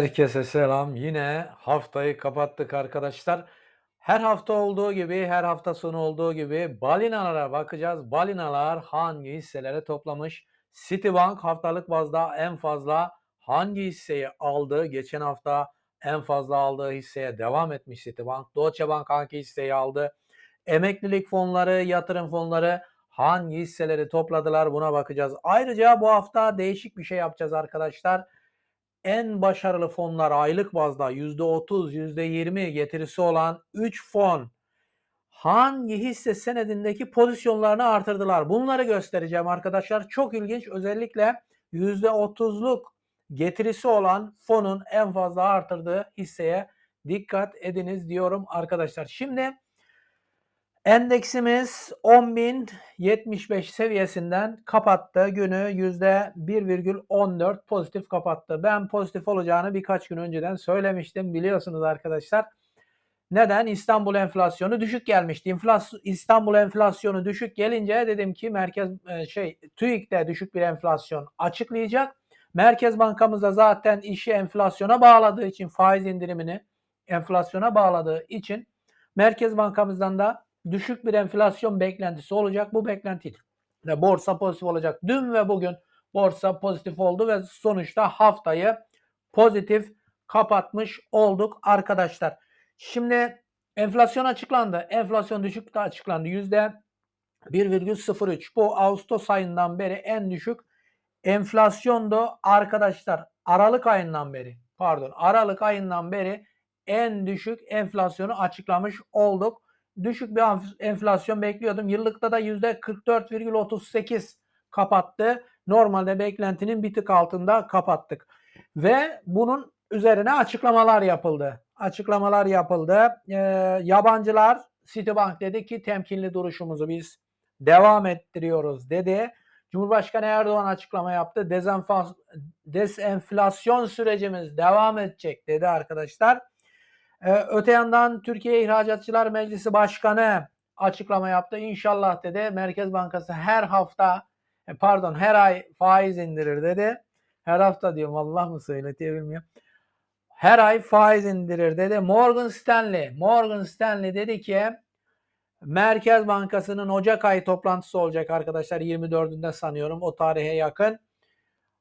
Herkese selam. Yine haftayı kapattık arkadaşlar. Her hafta olduğu gibi, her hafta sonu olduğu gibi balinalara bakacağız. Balinalar hangi hisseleri toplamış? Citibank haftalık bazda en fazla hangi hisseyi aldı? Geçen hafta en fazla aldığı hisseye devam etmiş Citibank. Deutsche Bank hangi hisseyi aldı? Emeklilik fonları, yatırım fonları hangi hisseleri topladılar? Buna bakacağız. Ayrıca bu hafta değişik bir şey yapacağız arkadaşlar en başarılı fonlar aylık bazda %30, %20 getirisi olan 3 fon hangi hisse senedindeki pozisyonlarını artırdılar? Bunları göstereceğim arkadaşlar. Çok ilginç. Özellikle %30'luk getirisi olan fonun en fazla artırdığı hisseye dikkat ediniz diyorum arkadaşlar. Şimdi Endeksimiz 10.075 seviyesinden kapattı. Günü %1,14 pozitif kapattı. Ben pozitif olacağını birkaç gün önceden söylemiştim biliyorsunuz arkadaşlar. Neden? İstanbul enflasyonu düşük gelmişti. İnflas İstanbul enflasyonu düşük gelince dedim ki merkez e, şey TÜİK de düşük bir enflasyon açıklayacak. Merkez Bankamız da zaten işi enflasyona bağladığı için faiz indirimini enflasyona bağladığı için Merkez Bankamızdan da düşük bir enflasyon beklentisi olacak. Bu beklenti ve borsa pozitif olacak. Dün ve bugün borsa pozitif oldu ve sonuçta haftayı pozitif kapatmış olduk arkadaşlar. Şimdi enflasyon açıklandı. Enflasyon düşük de açıklandı. Yüzde 1,03. Bu Ağustos ayından beri en düşük enflasyondu arkadaşlar. Aralık ayından beri pardon Aralık ayından beri en düşük enflasyonu açıklamış olduk düşük bir enflasyon bekliyordum. Yıllıkta da %44,38 kapattı. Normalde beklentinin bir tık altında kapattık. Ve bunun üzerine açıklamalar yapıldı. Açıklamalar yapıldı. Ee, yabancılar Citibank dedi ki temkinli duruşumuzu biz devam ettiriyoruz dedi. Cumhurbaşkanı Erdoğan açıklama yaptı. Dezenflasyon sürecimiz devam edecek dedi arkadaşlar. Ee, öte yandan Türkiye İhracatçılar Meclisi Başkanı açıklama yaptı. İnşallah dedi Merkez Bankası her hafta e, pardon her ay faiz indirir dedi. Her hafta diyorum Allah mı söyletiyor bilmiyorum. Her ay faiz indirir dedi. Morgan Stanley, Morgan Stanley dedi ki Merkez Bankası'nın Ocak ayı toplantısı olacak arkadaşlar 24'ünde sanıyorum o tarihe yakın.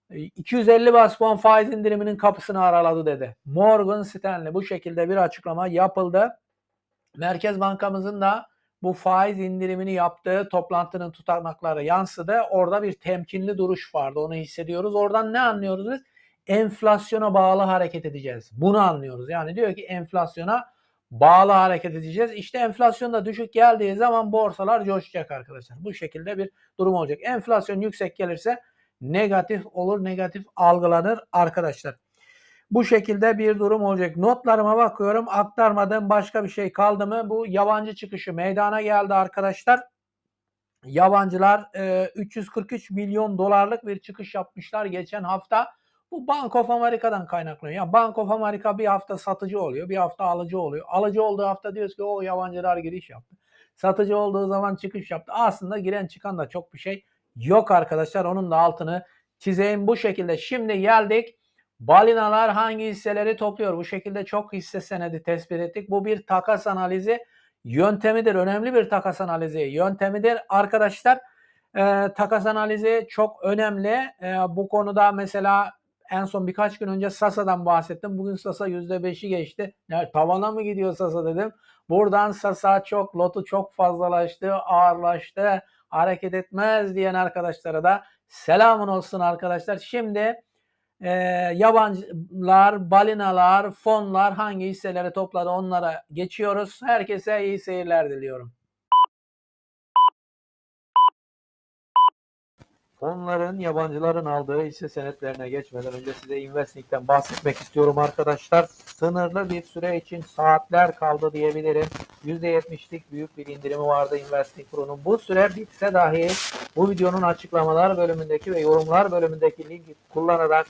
250 bas puan faiz indiriminin kapısını araladı dedi. Morgan Stanley bu şekilde bir açıklama yapıldı. Merkez Bankamızın da bu faiz indirimini yaptığı toplantının tutanakları yansıdı. Orada bir temkinli duruş vardı. Onu hissediyoruz. Oradan ne anlıyoruz biz? Enflasyona bağlı hareket edeceğiz. Bunu anlıyoruz. Yani diyor ki enflasyona bağlı hareket edeceğiz. İşte enflasyon da düşük geldiği zaman borsalar coşacak arkadaşlar. Bu şekilde bir durum olacak. Enflasyon yüksek gelirse negatif olur, negatif algılanır arkadaşlar. Bu şekilde bir durum olacak. Notlarıma bakıyorum. Aktarmadığım başka bir şey kaldı mı? Bu yabancı çıkışı meydana geldi arkadaşlar. Yabancılar 343 milyon dolarlık bir çıkış yapmışlar geçen hafta. Bu Bank of Amerika'dan kaynaklanıyor. Yani Bank of America bir hafta satıcı oluyor, bir hafta alıcı oluyor. Alıcı olduğu hafta diyoruz ki o yabancılar giriş yaptı. Satıcı olduğu zaman çıkış yaptı. Aslında giren çıkan da çok bir şey yok arkadaşlar. Onun da altını çizeyim bu şekilde. Şimdi geldik. Balinalar hangi hisseleri topluyor? Bu şekilde çok hisse senedi tespit ettik. Bu bir takas analizi yöntemidir. Önemli bir takas analizi yöntemidir. Arkadaşlar e, takas analizi çok önemli. E, bu konuda mesela en son birkaç gün önce Sasa'dan bahsettim. Bugün Sasa %5'i geçti. Ya, tavana mı gidiyor Sasa dedim. Buradan Sasa çok, lotu çok fazlalaştı, ağırlaştı hareket etmez diyen arkadaşlara da selamun olsun arkadaşlar. Şimdi e, yabancılar, balinalar, fonlar hangi hisseleri topladı onlara geçiyoruz. Herkese iyi seyirler diliyorum. Fonların yabancıların aldığı hisse senetlerine geçmeden önce size Investing'den bahsetmek istiyorum arkadaşlar. Sınırlı bir süre için saatler kaldı diyebilirim. %70'lik büyük bir indirimi vardı Investing Pro'nun. Bu süre bitse dahi bu videonun açıklamalar bölümündeki ve yorumlar bölümündeki linki kullanarak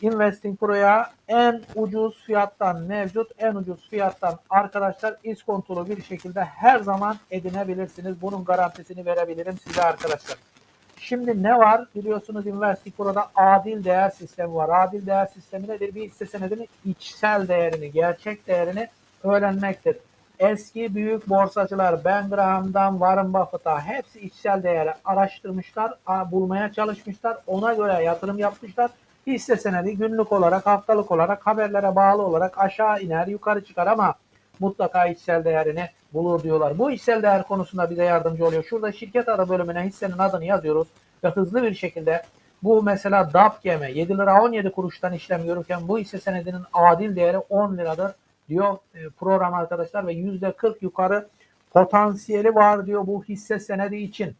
Investing Pro'ya en ucuz fiyattan mevcut en ucuz fiyattan arkadaşlar iskontolu bir şekilde her zaman edinebilirsiniz. Bunun garantisini verebilirim size arkadaşlar. Şimdi ne var? Biliyorsunuz Investing Pro'da adil değer sistemi var. Adil değer sistemi nedir? Bir hisse senedinin içsel değerini, gerçek değerini öğrenmektir. Eski büyük borsacılar Ben Graham'dan Warren Buffett'a hepsi içsel değeri araştırmışlar, bulmaya çalışmışlar. Ona göre yatırım yapmışlar. Hisse senedi günlük olarak, haftalık olarak, haberlere bağlı olarak aşağı iner, yukarı çıkar ama mutlaka içsel değerini bulur diyorlar. Bu içsel değer konusunda bize yardımcı oluyor. Şurada şirket adı bölümüne hissenin adını yazıyoruz ve hızlı bir şekilde bu mesela DAPGM 7 lira 17 kuruştan işlem görürken bu hisse senedinin adil değeri 10 liradır diyor e, program arkadaşlar ve %40 yukarı potansiyeli var diyor bu hisse senedi için.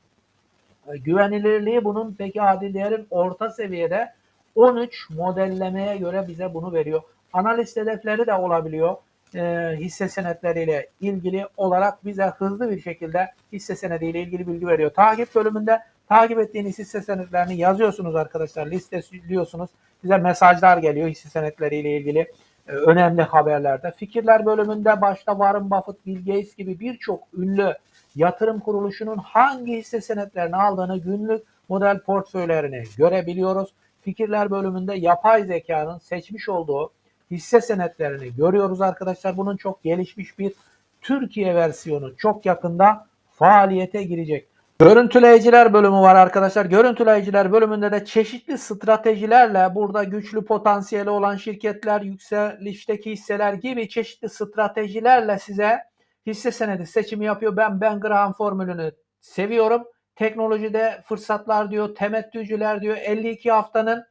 E, Güvenilirliği bunun peki adil değerin orta seviyede 13 modellemeye göre bize bunu veriyor. Analiz hedefleri de olabiliyor. E, hisse senetleriyle ilgili olarak bize hızlı bir şekilde hisse senediyle ilgili bilgi veriyor. Takip bölümünde takip ettiğiniz hisse senetlerini yazıyorsunuz arkadaşlar. Listeliyorsunuz. Size mesajlar geliyor hisse senetleriyle ilgili e, önemli haberlerde. Fikirler bölümünde başta Warren Buffett, Bill Gates gibi birçok ünlü yatırım kuruluşunun hangi hisse senetlerini aldığını günlük model portföylerini görebiliyoruz. Fikirler bölümünde yapay zekanın seçmiş olduğu hisse senetlerini görüyoruz arkadaşlar. Bunun çok gelişmiş bir Türkiye versiyonu çok yakında faaliyete girecek. Görüntüleyiciler bölümü var arkadaşlar. Görüntüleyiciler bölümünde de çeşitli stratejilerle burada güçlü potansiyeli olan şirketler, yükselişteki hisseler gibi çeşitli stratejilerle size hisse senedi seçimi yapıyor. Ben Ben Graham formülünü seviyorum. Teknolojide fırsatlar diyor, temettücüler diyor. 52 haftanın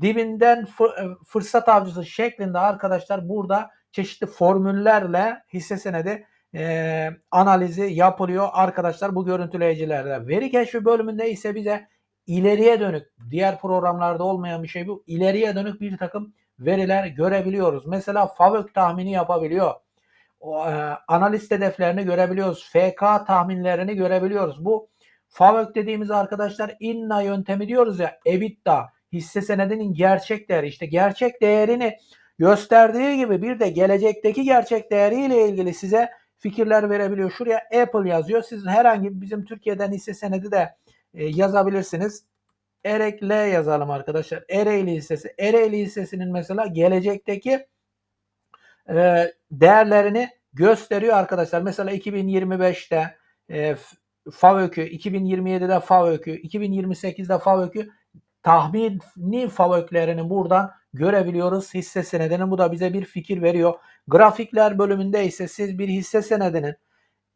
dibinden fı- fırsat avcısı şeklinde arkadaşlar burada çeşitli formüllerle hisse senedi e, analizi yapılıyor arkadaşlar bu görüntüleyicilerle. Veri keşfi bölümünde ise bize ileriye dönük diğer programlarda olmayan bir şey bu. ileriye dönük bir takım veriler görebiliyoruz. Mesela FAVÖK tahmini yapabiliyor. O, e, analiz hedeflerini görebiliyoruz. FK tahminlerini görebiliyoruz. Bu FAVÖK dediğimiz arkadaşlar INNA yöntemi diyoruz ya EBITDA hisse senedinin gerçek değeri işte gerçek değerini gösterdiği gibi bir de gelecekteki gerçek değeriyle ilgili size fikirler verebiliyor. Şuraya Apple yazıyor. Siz herhangi bizim Türkiye'den hisse senedi de e, yazabilirsiniz. Erek L yazalım arkadaşlar. Ereğli hissesi. Ereğli hissesinin mesela gelecekteki e, değerlerini gösteriyor arkadaşlar. Mesela 2025'te e, FAVÖK'ü, 2027'de FAVÖK'ü, 2028'de FAVÖK'ü tahmini FAVÖK'lerini buradan görebiliyoruz hisse senedinin. Bu da bize bir fikir veriyor. Grafikler bölümünde ise siz bir hisse senedinin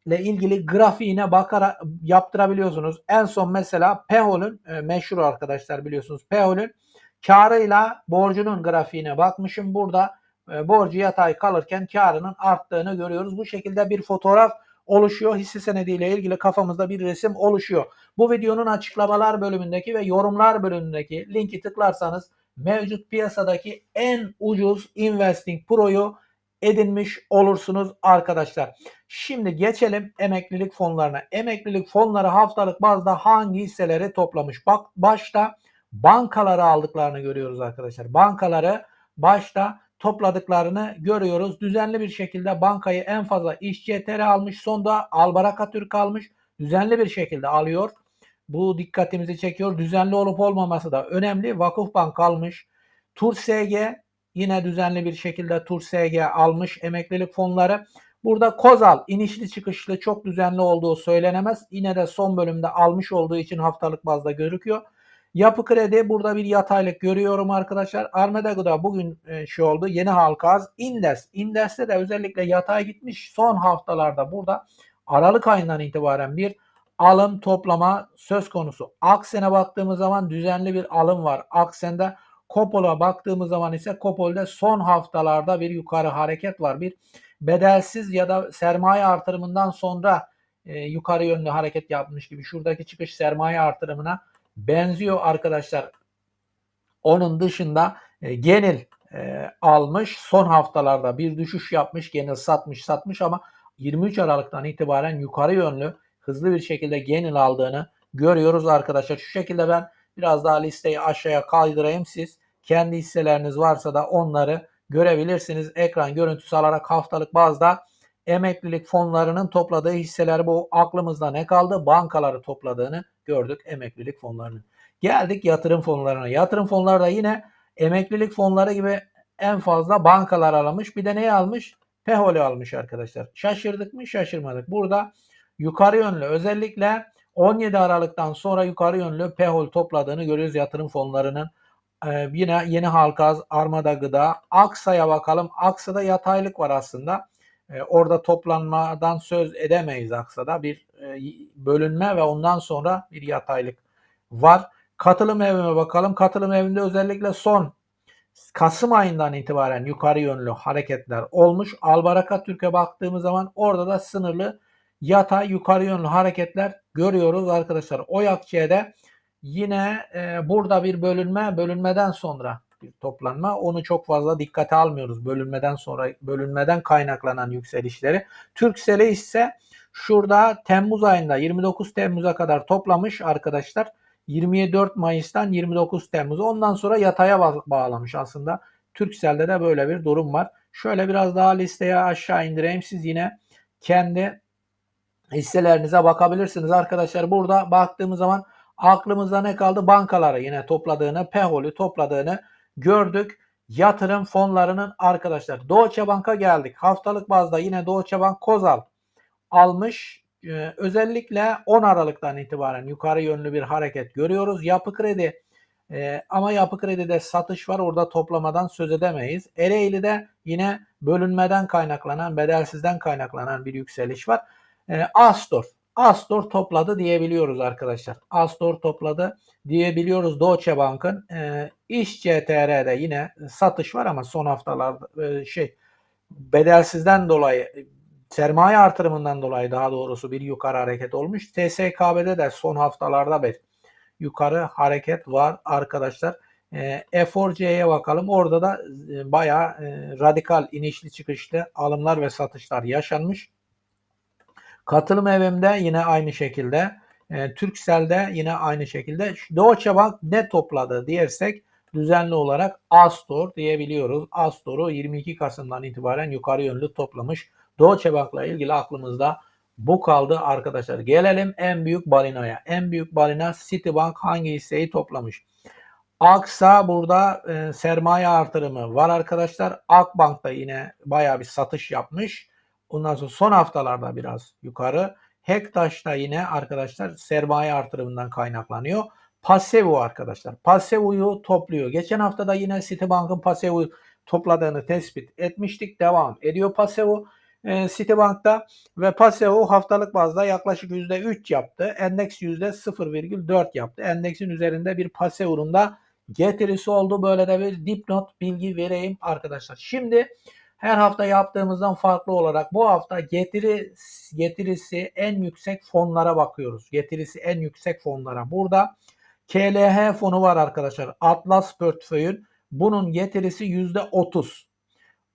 ile ilgili grafiğine bakarak yaptırabiliyorsunuz. En son mesela Pehol'ün e, meşhur arkadaşlar biliyorsunuz. Pehol'ün karıyla borcunun grafiğine bakmışım. Burada e, borcu yatay kalırken karının arttığını görüyoruz. Bu şekilde bir fotoğraf oluşuyor. Hisse senediyle ilgili kafamızda bir resim oluşuyor. Bu videonun açıklamalar bölümündeki ve yorumlar bölümündeki linki tıklarsanız mevcut piyasadaki en ucuz Investing Pro'yu edinmiş olursunuz arkadaşlar. Şimdi geçelim emeklilik fonlarına. Emeklilik fonları haftalık bazda hangi hisseleri toplamış? Bak başta bankaları aldıklarını görüyoruz arkadaşlar. Bankaları başta topladıklarını görüyoruz. Düzenli bir şekilde bankayı en fazla İş CTR almış. Sonda Albaraka Türk almış. Düzenli bir şekilde alıyor. Bu dikkatimizi çekiyor. Düzenli olup olmaması da önemli. Vakıfbank almış. Tur SG yine düzenli bir şekilde Tur SG almış emeklilik fonları. Burada Kozal inişli çıkışlı çok düzenli olduğu söylenemez. Yine de son bölümde almış olduğu için haftalık bazda gözüküyor. Yapı kredi burada bir yataylık görüyorum arkadaşlar. Armeda Gıda bugün e, şey oldu. Yeni halka az. Indes. Indes'te de özellikle yatay gitmiş. Son haftalarda burada Aralık ayından itibaren bir alım toplama söz konusu. Aksen'e baktığımız zaman düzenli bir alım var. Aksen'de Kopol'a baktığımız zaman ise Kopol'de son haftalarda bir yukarı hareket var. Bir bedelsiz ya da sermaye artırımından sonra e, yukarı yönlü hareket yapmış gibi. Şuradaki çıkış sermaye artırımına benziyor arkadaşlar. Onun dışında e, genel e, almış. Son haftalarda bir düşüş yapmış. Genel satmış satmış ama 23 Aralık'tan itibaren yukarı yönlü hızlı bir şekilde genel aldığını görüyoruz arkadaşlar. Şu şekilde ben biraz daha listeyi aşağıya kaydırayım. Siz kendi hisseleriniz varsa da onları görebilirsiniz. Ekran görüntüsü alarak haftalık bazda emeklilik fonlarının topladığı hisseler bu aklımızda ne kaldı? Bankaları topladığını gördük emeklilik fonlarını. Geldik yatırım fonlarına. Yatırım fonları da yine emeklilik fonları gibi en fazla bankalar almış. Bir de neyi almış? Peholi almış arkadaşlar. Şaşırdık mı? Şaşırmadık. Burada yukarı yönlü özellikle 17 Aralık'tan sonra yukarı yönlü pehol topladığını görüyoruz yatırım fonlarının. Ee, yine Yeni Halkaz, Armada Gıda, Aksa'ya bakalım. Aksa'da yataylık var aslında. Ee, orada toplanmadan söz edemeyiz Aksa'da. Bir e, bölünme ve ondan sonra bir yataylık var. Katılım evime bakalım. Katılım evinde özellikle son Kasım ayından itibaren yukarı yönlü hareketler olmuş. Albaraka Türkiye baktığımız zaman orada da sınırlı yatay yukarı yönlü hareketler görüyoruz arkadaşlar. Oyakçı'da yine e, burada bir bölünme, bölünmeden sonra bir toplanma. Onu çok fazla dikkate almıyoruz. Bölünmeden sonra bölünmeden kaynaklanan yükselişleri. Türksel'i ise şurada Temmuz ayında 29 Temmuz'a kadar toplamış arkadaşlar. 24 Mayıs'tan 29 Temmuz. Ondan sonra yataya bağlamış aslında. Türksel'de de böyle bir durum var. Şöyle biraz daha listeye aşağı indireyim. Siz yine kendi hisselerinize bakabilirsiniz arkadaşlar. Burada baktığımız zaman aklımızda ne kaldı? Bankaları yine topladığını, PEHOL'ü topladığını gördük. Yatırım fonlarının arkadaşlar. Deutsche Bank'a geldik. Haftalık bazda yine Deutsche Bank Kozal almış. Ee, özellikle 10 Aralık'tan itibaren yukarı yönlü bir hareket görüyoruz. Yapı kredi e, ama yapı kredide satış var. Orada toplamadan söz edemeyiz. Ereğli'de yine bölünmeden kaynaklanan, bedelsizden kaynaklanan bir yükseliş var. E, Astor. Astor topladı diyebiliyoruz arkadaşlar. Astor topladı diyebiliyoruz Deutsche Bank'ın. E, İş CTR'de yine satış var ama son haftalarda e, şey bedelsizden dolayı sermaye artırımından dolayı daha doğrusu bir yukarı hareket olmuş. TSKB'de de son haftalarda bir yukarı hareket var arkadaşlar. E, F4C'ye bakalım. Orada da e, bayağı e, radikal inişli çıkışlı alımlar ve satışlar yaşanmış. Katılım evimde yine aynı şekilde. E, Türksel'de yine aynı şekilde. Deutsche Bank ne topladı diyersek düzenli olarak Astor diyebiliyoruz. Astor'u 22 Kasım'dan itibaren yukarı yönlü toplamış. Deutsche Bank'la ilgili aklımızda bu kaldı arkadaşlar. Gelelim en büyük balinaya. En büyük balina Citibank hangi hisseyi toplamış? Aksa burada e, sermaye artırımı var arkadaşlar. Akbank da yine baya bir satış yapmış. Ondan sonra son haftalarda biraz yukarı. Hektaş da yine arkadaşlar sermaye artırımından kaynaklanıyor. Pasevu arkadaşlar. Pasevu'yu topluyor. Geçen hafta da yine Citibank'ın Pasevu topladığını tespit etmiştik. Devam ediyor Pasevu e, Citibank'ta ve Paseo haftalık bazda yaklaşık %3 yaptı. Endeks %0,4 yaptı. Endeksin üzerinde bir Paseo'nun da getirisi oldu. Böyle de bir dipnot bilgi vereyim arkadaşlar. Şimdi her hafta yaptığımızdan farklı olarak bu hafta getiri getirisi en yüksek fonlara bakıyoruz. Getirisi en yüksek fonlara. Burada KLH fonu var arkadaşlar. Atlas portföyün bunun getirisi %30.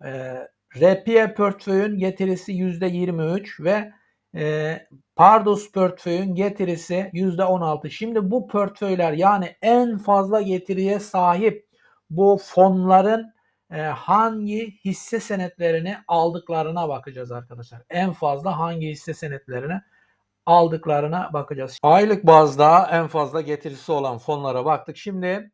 Ee, Repie portföyün getirisi %23 ve e, Pardus portföyün getirisi %16. Şimdi bu portföyler yani en fazla getiriye sahip bu fonların e, hangi hisse senetlerini aldıklarına bakacağız arkadaşlar. En fazla hangi hisse senetlerini aldıklarına bakacağız. Aylık bazda en fazla getirisi olan fonlara baktık. Şimdi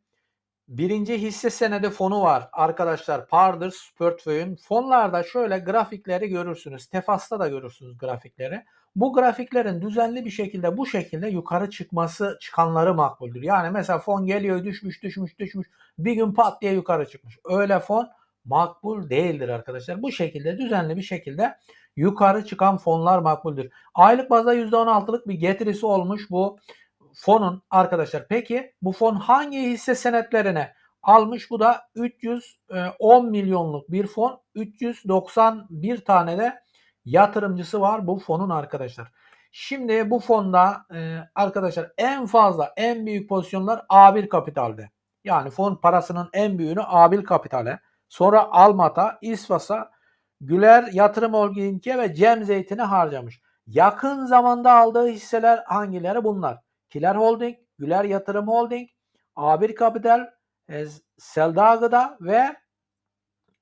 Birinci hisse senedi fonu var arkadaşlar. Parders portföyün. Fonlarda şöyle grafikleri görürsünüz. Tefas'ta da görürsünüz grafikleri. Bu grafiklerin düzenli bir şekilde bu şekilde yukarı çıkması çıkanları makbuldür. Yani mesela fon geliyor düşmüş düşmüş düşmüş bir gün pat diye yukarı çıkmış. Öyle fon makbul değildir arkadaşlar. Bu şekilde düzenli bir şekilde yukarı çıkan fonlar makbuldür. Aylık bazda %16'lık bir getirisi olmuş bu fonun arkadaşlar. Peki bu fon hangi hisse senetlerine almış? Bu da 310 milyonluk bir fon. 391 tane de yatırımcısı var bu fonun arkadaşlar. Şimdi bu fonda e, arkadaşlar en fazla en büyük pozisyonlar A1 kapitalde. Yani fon parasının en büyüğünü A1 kapitale. Sonra Almata, İsvas'a, Güler Yatırım Holding'e ve Cem Zeytin'e harcamış. Yakın zamanda aldığı hisseler hangileri bunlar? Kiler Holding, Güler Yatırım Holding, A1 Kapital, e, Selda Gıda ve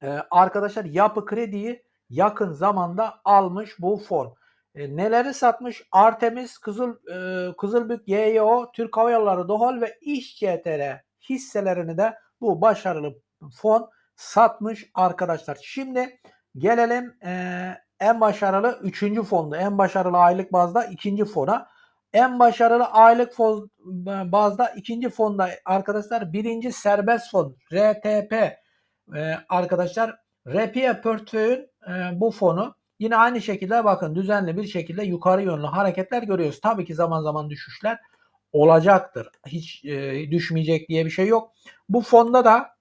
e, arkadaşlar Yapı Kredi'yi yakın zamanda almış bu fon. E, neleri satmış? Artemis, Kızıl e, Kızılbük, YYO, Türk Hava Yolları, Dohol ve İş hisselerini de bu başarılı fon satmış arkadaşlar. Şimdi gelelim e, en başarılı üçüncü fonda, en başarılı aylık bazda ikinci fona. En başarılı aylık fon, bazda ikinci fonda arkadaşlar birinci serbest fon RTP e, arkadaşlar Repie portföyün e, bu fonu yine aynı şekilde bakın düzenli bir şekilde yukarı yönlü hareketler görüyoruz. Tabii ki zaman zaman düşüşler olacaktır. Hiç e, düşmeyecek diye bir şey yok. Bu fonda da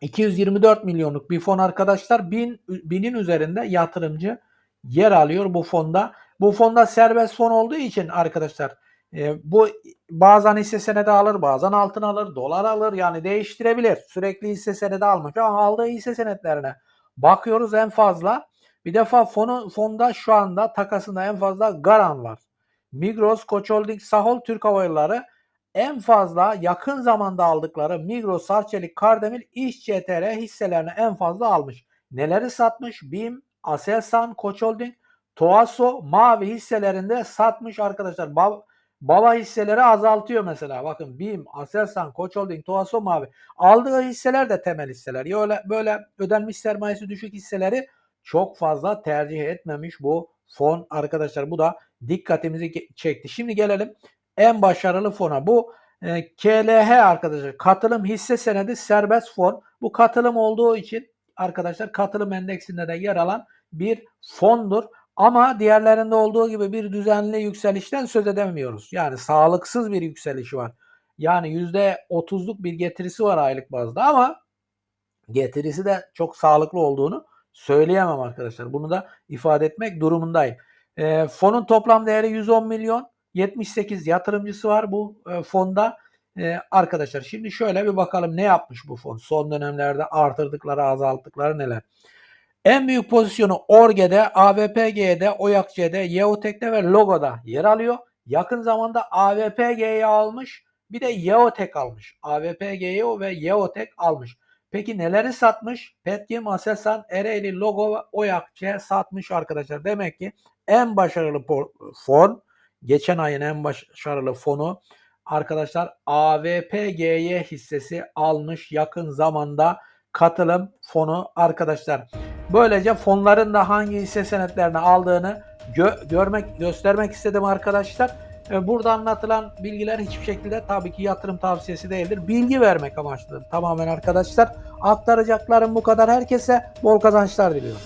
224 milyonluk bir fon arkadaşlar. Bin, binin üzerinde yatırımcı yer alıyor bu fonda. Bu fonda serbest fon olduğu için arkadaşlar e, bu bazen hisse senedi alır, bazen altın alır, dolar alır yani değiştirebilir. Sürekli hisse senedi almış ama aldığı hisse senetlerine bakıyoruz en fazla. Bir defa fonu, fonda şu anda takasında en fazla Garan var. Migros, Koç Holding, Sahol, Türk Hava Yolları en fazla yakın zamanda aldıkları Migros, Arçelik, Kardemir, İş hisselerini en fazla almış. Neleri satmış? BİM, Aselsan, Koç Holding, Toaso, Mavi hisselerinde satmış arkadaşlar. Baba, hisseleri azaltıyor mesela. Bakın BİM, Aselsan, Koç Holding, Toaso, Mavi. Aldığı hisseler de temel hisseler. Ya öyle böyle ödenmiş sermayesi düşük hisseleri çok fazla tercih etmemiş bu fon arkadaşlar. Bu da dikkatimizi çekti. Şimdi gelelim en başarılı fona. Bu e, KLH arkadaşlar katılım hisse senedi serbest fon. Bu katılım olduğu için arkadaşlar katılım endeksinde de yer alan bir fondur. Ama diğerlerinde olduğu gibi bir düzenli yükselişten söz edemiyoruz. Yani sağlıksız bir yükseliş var. Yani %30'luk bir getirisi var aylık bazda ama getirisi de çok sağlıklı olduğunu söyleyemem arkadaşlar. Bunu da ifade etmek durumundayım. E, fonun toplam değeri 110 milyon. 78 yatırımcısı var bu e, fonda. E, arkadaşlar şimdi şöyle bir bakalım ne yapmış bu fon. Son dönemlerde artırdıkları, azalttıkları neler. En büyük pozisyonu Orge'de, AVPG'de, OYAKC'de, Yeotek'te ve Logo'da yer alıyor. Yakın zamanda AVPG'yi almış, bir de Yeotek almış. AVPG'yi ve Yeotek almış. Peki neleri satmış? Petkim, Aselsan, Ereğli, Logo ve Oyakçe satmış arkadaşlar. Demek ki en başarılı fon, geçen ayın en başarılı fonu arkadaşlar AVPGY hissesi almış yakın zamanda katılım fonu arkadaşlar. Böylece fonların da hangi hisse senetlerini aldığını gö- görmek göstermek istedim arkadaşlar. Burada anlatılan bilgiler hiçbir şekilde tabii ki yatırım tavsiyesi değildir. Bilgi vermek amaçlıdır tamamen arkadaşlar. Aktaracaklarım bu kadar. Herkese bol kazançlar diliyorum.